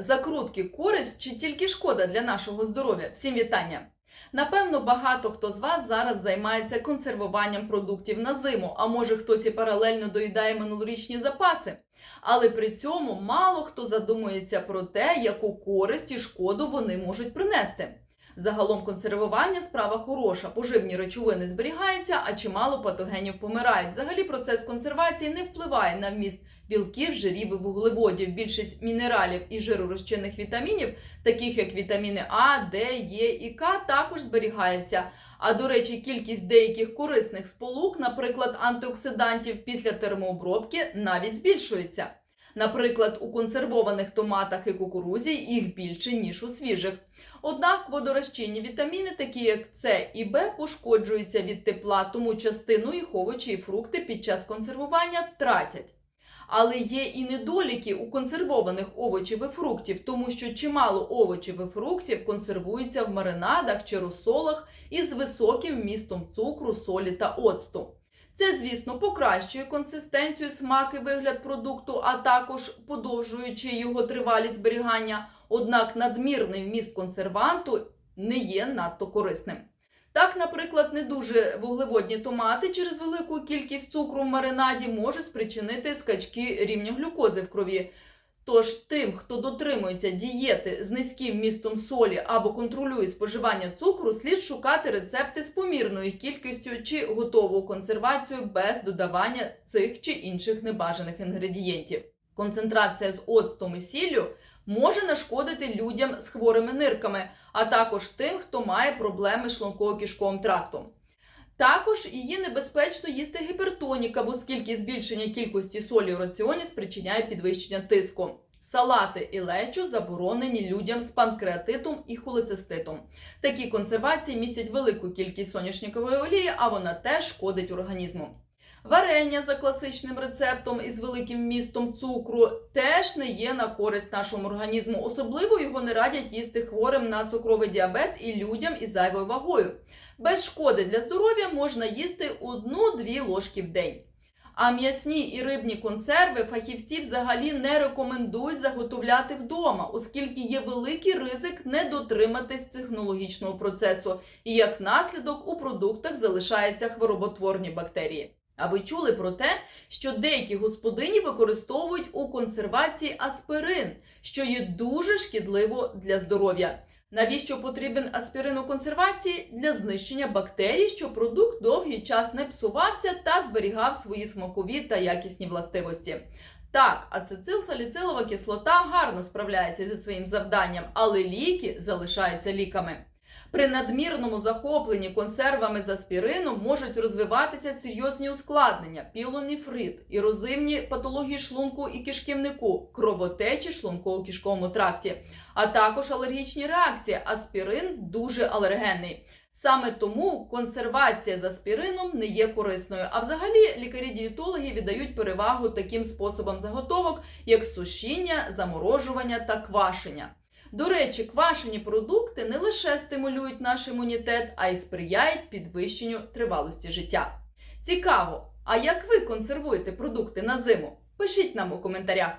Закрутки користь чи тільки шкода для нашого здоров'я? Всім вітання! Напевно, багато хто з вас зараз займається консервуванням продуктів на зиму, а може хтось і паралельно доїдає минулорічні запаси. Але при цьому мало хто задумується про те, яку користь і шкоду вони можуть принести. Загалом консервування справа хороша, поживні речовини зберігаються, а чимало патогенів помирають. Взагалі процес консервації не впливає на вміст білків, жирів і вуглеводів. Більшість мінералів і жиророзчинних вітамінів, таких як вітаміни А, Д, Е і К, також зберігається. А до речі, кількість деяких корисних сполук, наприклад, антиоксидантів після термообробки, навіть збільшується. Наприклад, у консервованих томатах і кукурузі їх більше, ніж у свіжих. Однак водорозчинні вітаміни, такі як С і Б, пошкоджуються від тепла, тому частину їх овочі і фрукти під час консервування втратять. Але є і недоліки у консервованих овочів і фруктів, тому що чимало овочів і фруктів консервуються в маринадах чи розсолах із високим вмістом цукру, солі та оцту. Це, звісно, покращує консистенцію, смак і вигляд продукту, а також подовжуючи його тривалість зберігання. Однак надмірний вміст консерванту не є надто корисним. Так, наприклад, не дуже вуглеводні томати через велику кількість цукру в маринаді може спричинити скачки рівня глюкози в крові. Тож тим, хто дотримується дієти з низьким вмістом солі або контролює споживання цукру, слід шукати рецепти з помірною кількістю чи готову консервацію без додавання цих чи інших небажаних інгредієнтів. Концентрація з оцтом і сіллю може нашкодити людям з хворими нирками, а також тим, хто має проблеми з шлунково-кишковим трактом. Також її небезпечно їсти гіпертоніка, оскільки збільшення кількості солі у раціоні спричиняє підвищення тиску. Салати і лечо заборонені людям з панкреатитом і холециститом. Такі консервації містять велику кількість соняшникової олії, а вона теж шкодить організму. Варення за класичним рецептом із великим вмістом цукру теж не є на користь нашому організму. Особливо його не радять їсти хворим на цукровий діабет і людям із зайвою вагою. Без шкоди для здоров'я можна їсти одну-дві ложки в день. А м'ясні і рибні консерви фахівці взагалі не рекомендують заготовляти вдома, оскільки є великий ризик не дотриматись технологічного процесу, і як наслідок у продуктах залишаються хвороботворні бактерії. А ви чули про те, що деякі господині використовують у консервації аспирин, що є дуже шкідливо для здоров'я. Навіщо потрібен аспірин у консервації? Для знищення бактерій, щоб продукт довгий час не псувався та зберігав свої смакові та якісні властивості. Так, ацетилсаліцилова кислота гарно справляється зі своїм завданням, але ліки залишаються ліками. При надмірному захопленні консервами з аспірином можуть розвиватися серйозні ускладнення, пілоніфрит, ерозивні патології шлунку і кишківнику, кровотечі шлунково-кишковому тракті, а також алергічні реакції. Аспірин дуже алергенний. Саме тому консервація з аспірином не є корисною. А взагалі лікарі-дієтологи віддають перевагу таким способам заготовок, як сушіння, заморожування та квашення. До речі, квашені продукти не лише стимулюють наш імунітет, а й сприяють підвищенню тривалості життя. Цікаво! А як ви консервуєте продукти на зиму? Пишіть нам у коментарях.